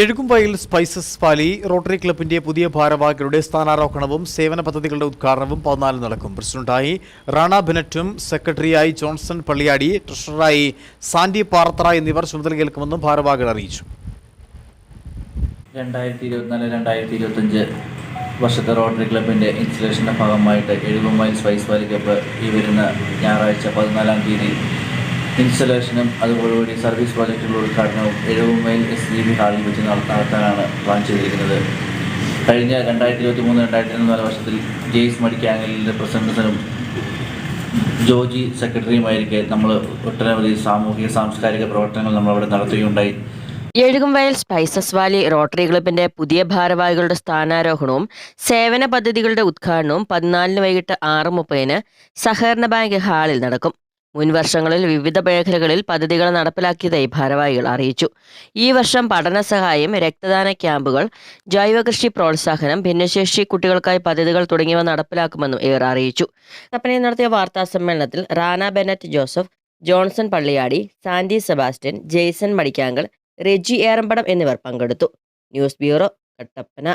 Ezhukumvayal spices പാലി rotary ക്ലബിന്റെ പുതിയ ഭാരവാഹികളുടെ സ്ഥാനാരോഹണവും സേവന പദ്ധതികളുടെ ഉദ്ഘാടനവും പതിനാലിന് നടക്കും. പ്രസിഡന്റായി റാണ ബിനറ്റും സെക്രട്ടറിയായി ജോൺസൺ പള്ളിയാടി ട്രഷററായി സാൻഡി പാർത്ര എന്നിവർ ചുമതലയേൽക്കുമെന്നും ഭാരവാഹികൾ അറിയിച്ചു. രണ്ടായിരത്തി ഇരുപത്തിനാല് രണ്ടായിരത്തി ഇരുപത്തഞ്ച് വർഷത്തെ റോട്ടറി ക്ലബിന്റെ ഇൻസ്റ്റലേഷന്റെ ഭാഗമായിട്ട് എഴുപമൈൽ സ്പൈസ് വാലി ക്ലബ്ബ് ഈ വരുന്ന ഞായറാഴ്ച പതിനാലാം തീയതി ഇൻസ്റ്റലേഷനും അതുപോലെ സർവീസ് പ്രോജക്റ്റുകളുടെ ഉദ്ഘാടനവും എഴുപമൈൽ എസ് ജി ബി ഹാളിൽ വെച്ച് നടത്താനാണ് പ്ലാൻ ചെയ്തിരിക്കുന്നത്. കഴിഞ്ഞ രണ്ടായിരത്തി ഇരുപത്തി മൂന്ന് രണ്ടായിരത്തി ഇരുപത്തിനാല് വർഷത്തിൽ ജെയ്സ് മടിക്കാങ്ങലിന്റെ പ്രസിഡൻസിനും ജോജി സെക്രട്ടറിയുമായിരിക്കെ നമ്മൾ ഒട്ടനവധി സാമൂഹിക സാംസ്കാരിക പ്രവർത്തനങ്ങൾ നമ്മളവിടെ നടത്തുകയുണ്ടായി. എഴുകുംവയൽ സ്പൈസസ് വാലി റോട്ടറി ക്ലബിന്റെ പുതിയ ഭാരവാഹികളുടെ സ്ഥാനാരോഹണവും സേവന പദ്ധതികളുടെ ഉദ്ഘാടനവും പതിനാലിന് വൈകിട്ട് ആറ് മുപ്പതിന് സഹകരണ ബാങ്ക് ഹാളിൽ നടക്കും. മുൻ വർഷങ്ങളിൽ വിവിധ മേഖലകളിൽ പദ്ധതികൾ നടപ്പിലാക്കിയതായി ഭാരവാഹികൾ അറിയിച്ചു. ഈ വർഷം പഠന സഹായം രക്തദാന ക്യാമ്പുകൾ ജൈവകൃഷി പ്രോത്സാഹനം ഭിന്നശേഷി കുട്ടികൾക്കായി പദ്ധതികൾ തുടങ്ങിയവ നടപ്പിലാക്കുമെന്നും ഇവർ അറിയിച്ചു. കപ്പനയിൽ നടത്തിയ വാർത്താ സമ്മേളനത്തിൽ റാന Bennett Joseph Johnson Palliyadi Sandy Sebastian Jaison Madikkankal Reji Erampadam എന്നിവർ പങ്കെടുത്തു. News bureau Kattappana.